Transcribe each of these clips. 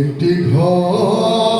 একটি ঘর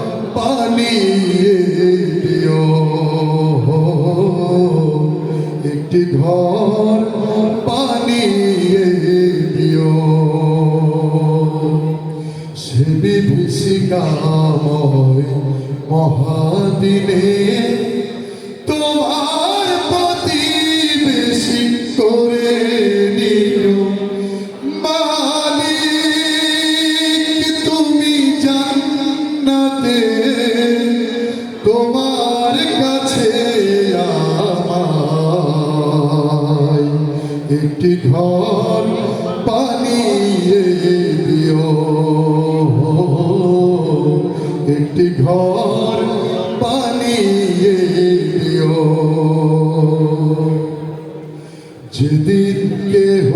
বানিয়ে দিও। একটি ঘর বানিয়ে দিও। সে বিভীষিকাময় মহাদিনে তোমার তুমি একটি ঘর বানিয়ে দিও। একটি ঘর বানিয়ে দিও। যেদিন কেহ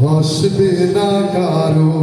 হাসবে না কারও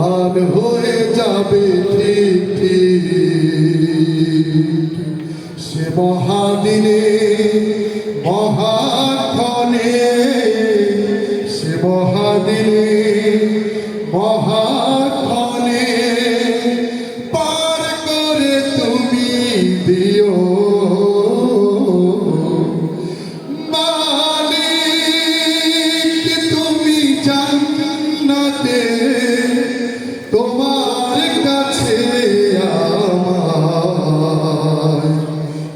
পার হয়ে যাবে ঠিক ঠিক। সে মহাদিনে, মহাক্ষণে, সে মহাদিনে, মহাক্ষণে পার করে তুমি দিও।